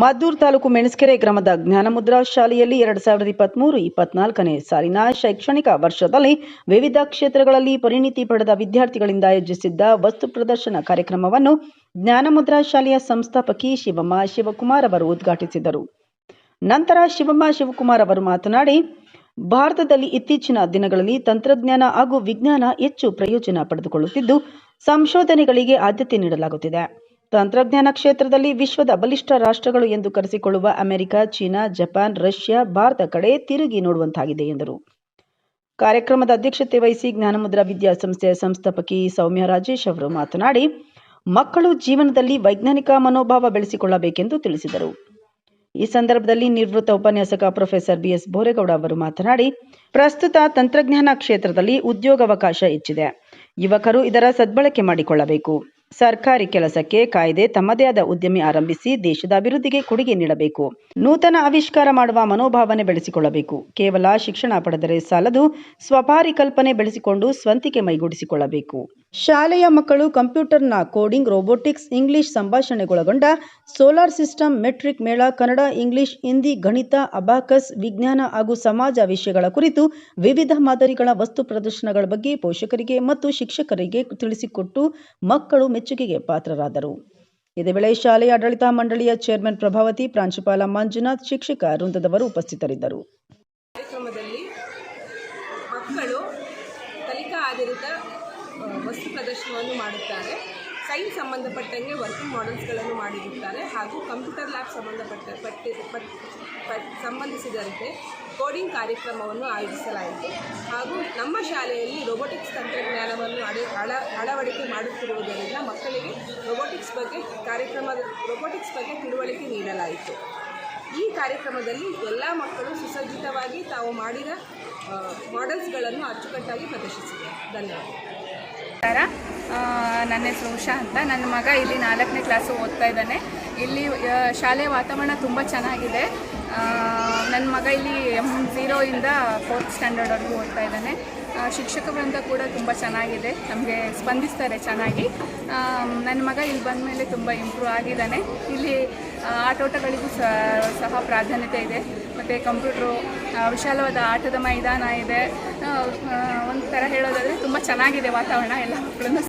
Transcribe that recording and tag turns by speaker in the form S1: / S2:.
S1: ಮದ್ದೂರು ತಾಲೂಕು ಮೆಣಸ್ಕೆರೆ ಗ್ರಾಮದ ಜ್ಞಾನಮುದ್ರಾ ಶಾಲೆಯಲ್ಲಿ ಎರಡ್ ಸಾವಿರದ ಇಪ್ಪತ್ಮೂರು ಇಪ್ಪತ್ನಾಲ್ಕನೇ ಸಾಲಿನ ಶೈಕ್ಷಣಿಕ ವರ್ಷದಲ್ಲಿ ವಿವಿಧ ಕ್ಷೇತ್ರಗಳಲ್ಲಿ ಪರಿಣಿತಿ ಪಡೆದ ವಿದ್ಯಾರ್ಥಿಗಳಿಂದ ಆಯೋಜಿಸಿದ್ದ ವಸ್ತು ಪ್ರದರ್ಶನ ಕಾರ್ಯಕ್ರಮವನ್ನು ಜ್ಞಾನಮುದ್ರಾ ಶಾಲೆಯ ಸಂಸ್ಥಾಪಕಿ ಶಿವಮ್ಮ ಶಿವಕುಮಾರ್ ಅವರು ಉದ್ಘಾಟಿಸಿದರು. ನಂತರ ಶಿವಮ್ಮ ಶಿವಕುಮಾರ್ ಅವರು ಮಾತನಾಡಿ, ಭಾರತದಲ್ಲಿ ಇತ್ತೀಚಿನ ದಿನಗಳಲ್ಲಿ ತಂತ್ರಜ್ಞಾನ ಹಾಗೂ ವಿಜ್ಞಾನ ಹೆಚ್ಚು ಪ್ರಯೋಜನ ಪಡೆದುಕೊಳ್ಳುತ್ತಿದ್ದು, ಸಂಶೋಧನೆಗಳಿಗೆ ಆದ್ಯತೆ ನೀಡಲಾಗುತ್ತಿದೆ. ತಂತ್ರಜ್ಞಾನ ಕ್ಷೇತ್ರದಲ್ಲಿ ವಿಶ್ವದ ಬಲಿಷ್ಠ ರಾಷ್ಟ್ರಗಳು ಎಂದು ಕರೆಸಿಕೊಳ್ಳುವ America, China, Japan, Russia, Bharat ಕಡೆ ತಿರುಗಿ ನೋಡುವಂತಾಗಿದೆ ಎಂದರು. ಕಾರ್ಯಕ್ರಮದ ಅಧ್ಯಕ್ಷತೆ ವಹಿಸಿ ಜ್ಞಾನಮುದ್ರಾ ವಿದ್ಯಾಸಂಸ್ಥೆಯ ಸಂಸ್ಥಾಪಕಿ ಸೌಮ್ಯ ರಾಜೇಶ್ ಅವರು ಮಾತನಾಡಿ, ಮಕ್ಕಳು ಜೀವನದಲ್ಲಿ ವೈಜ್ಞಾನಿಕ ಮನೋಭಾವ ಬೆಳೆಸಿಕೊಳ್ಳಬೇಕೆಂದು ತಿಳಿಸಿದರು. ಈ ಸಂದರ್ಭದಲ್ಲಿ ನಿವೃತ್ತ ಉಪನ್ಯಾಸಕ ಪ್ರೊಫೆಸರ್ ಬಿಎಸ್ ಬೋರೇಗೌಡ ಅವರು ಮಾತನಾಡಿ, ಪ್ರಸ್ತುತ ತಂತ್ರಜ್ಞಾನ ಕ್ಷೇತ್ರದಲ್ಲಿ ಉದ್ಯೋಗಾವಕಾಶ ಹೆಚ್ಚಿದೆ. ಯುವಕರು ಇದರ ಸದ್ಬಳಕೆ ಮಾಡಿಕೊಳ್ಳಬೇಕು. ಸರ್ಕಾರಿ ಕೆಲಸಕ್ಕೆ ಕಾಯ್ದೆ ತಮ್ಮದೇ ಆದ ಉದ್ಯಮಿ ಆರಂಭಿಸಿ ದೇಶದ ಅಭಿವೃದ್ಧಿಗೆ ಕೊಡುಗೆ ನೀಡಬೇಕು. ನೂತನ ಆವಿಷ್ಕಾರ ಮಾಡುವ ಮನೋಭಾವನೆ ಬೆಳೆಸಿಕೊಳ್ಳಬೇಕು. ಕೇವಲ ಶಿಕ್ಷಣ ಪಡೆದರೆ ಸಾಲದು ಸ್ವಪರಿಕಲ್ಪನೆ ಬೆಳೆಸಿಕೊಂಡು ಸ್ವಂತಿಕೆ ಮೈಗೂಡಿಸಿಕೊಳ್ಳಬೇಕು. ಶಾಲೆಯ ಮಕ್ಕಳು ಕಂಪ್ಯೂಟರ್ನ ಕೋಡಿಂಗ್, ರೋಬೋಟಿಕ್ಸ್, ಇಂಗ್ಲಿಷ್ ಸಂಭಾಷಣೆಗೊಳಗೊಂಡ ಸೋಲಾರ್ ಸಿಸ್ಟಮ್, ಮೆಟ್ರಿಕ್ ಮೇಳ, ಕನ್ನಡ, ಇಂಗ್ಲಿಷ್, ಹಿಂದಿ, ಗಣಿತ, ಅಬಾಕಸ್, ವಿಜ್ಞಾನ ಹಾಗೂ ಸಮಾಜ ವಿಷಯಗಳ ಕುರಿತು ವಿವಿಧ ಮಾದರಿಗಳ ವಸ್ತು ಪ್ರದರ್ಶನಗಳ ಬಗ್ಗೆ ಪೋಷಕರಿಗೆ ಮತ್ತು ಶಿಕ್ಷಕರಿಗೆ ತಿಳಿಸಿಕೊಟ್ಟು ಮಕ್ಕಳು ಮೆಚ್ಚುಗೆಗೆ ಪಾತ್ರರಾದರು. ಇದೇ ವೇಳೆ ಶಾಲೆಯ ಆಡಳಿತ ಮಂಡಳಿಯ ಚೇರ್ಮನ್ ಪ್ರಭಾವತಿ ಪ್ರಾಂಶುಪಾಲ ಮಂಜುನಾಥ್ ಶಿಕ್ಷಕ ವೃಂದದವರು ಉಪಸ್ಥಿತರಿದ್ದರು.
S2: ಕಾರ್ಯಕ್ರಮದಲ್ಲಿ ಮಕ್ಕಳು ಕಲಿಕಾ ಆಧಾರಿತ ವಸ್ತು ಪ್ರದರ್ಶನವನ್ನು ಮಾಡುತ್ತಾರೆ. ಸೈನ್ಸ್ ಸಂಬಂಧಪಟ್ಟಂಗೆ ವರ್ಕಿಂಗ್ ಮಾಡೆಲ್ಸ್ಗಳನ್ನು ಮಾಡಿರುತ್ತಾರೆ ಹಾಗೂ ಕಂಪ್ಯೂಟರ್ ಲ್ಯಾಬ್ ಸಂಬಂಧಪಟ್ಟ, ಪಟ್ಟಿ, ಪಟ್ ಪಟ್, ಸಂಬಂಧಿಸಿದಂತೆ ಕೋಡಿಂಗ್ ಕಾರ್ಯಕ್ರಮವನ್ನು ಆಯೋಜಿಸಲಾಯಿತು. ಹಾಗೂ ನಮ್ಮ ಶಾಲೆಯಲ್ಲಿ ರೊಬೊಟಿಕ್ಸ್ ತಂತ್ರಜ್ಞಾನವನ್ನು ಅಳ ಅಳವಡಿಕೆ ಮಾಡುತ್ತಿರುವುದರಿಂದ ಮಕ್ಕಳಿಗೆ ರೊಬೊಟಿಕ್ಸ್ ಬಗ್ಗೆ ಕಾರ್ಯಕ್ರಮದ ರೊಬೊಟಿಕ್ಸ್ ಬಗ್ಗೆ ತಿಳುವಳಿಕೆ ನೀಡಲಾಯಿತು. ಈ ಕಾರ್ಯಕ್ರಮದಲ್ಲಿ ಎಲ್ಲ ಮಕ್ಕಳು ಸುಸಜ್ಜಿತವಾಗಿ ತಾವು ಮಾಡಿದ ಮಾಡೆಲ್ಸ್ಗಳನ್ನು ಅಚ್ಚುಕಟ್ಟಾಗಿ ಪ್ರದರ್ಶಿಸಿದೆ. ಧನ್ಯವಾದ.
S3: ನನ್ನ ಹೆಸರು ಉಷಾ ಅಂತ. ನನ್ನ ಮಗ ಇಲ್ಲಿ ನಾಲ್ಕನೇ ಕ್ಲಾಸು ಓದ್ತಾ ಇದ್ದಾನೆ. ಇಲ್ಲಿ ಶಾಲೆ ವಾತಾವರಣ ತುಂಬ ಚೆನ್ನಾಗಿದೆ. ನನ್ನ ಮಗ ಇಲ್ಲಿ ಎಂ ಝೀರೋಯಿಂದ ಫೋರ್ತ್ ಸ್ಟ್ಯಾಂಡರ್ಡ್ವರೆಗೂ ಓದ್ತಾ ಇದ್ದಾನೆ. ಶಿಕ್ಷಕ ವೃಂದ ಕೂಡ ತುಂಬ ಚೆನ್ನಾಗಿದೆ. ನಮಗೆ ಸ್ಪಂದಿಸ್ತಾರೆ ಚೆನ್ನಾಗಿ. ನನ್ನ ಮಗ ಇಲ್ಲಿ ಬಂದ ಮೇಲೆ ತುಂಬ ಇಂಪ್ರೂವ್ ಆಗಿದ್ದಾನೆ. ಇಲ್ಲಿ ಆಟೋಟಗಳಿಗೂ ಸಹ ಪ್ರಾಧಾನ್ಯತೆ ಇದೆ. ಮತ್ತು ಕಂಪ್ಯೂಟ್ರು ವಿಶಾಲವಾದ ಆಟದ ಮೈದಾನ ಇದೆ. ಒಂಥರ ಹೇಳೋದಾದರೆ ತುಂಬ ಚೆನ್ನಾಗಿದೆ ವಾತಾವರಣ ಎಲ್ಲ ಮಕ್ಕಳನ್ನು.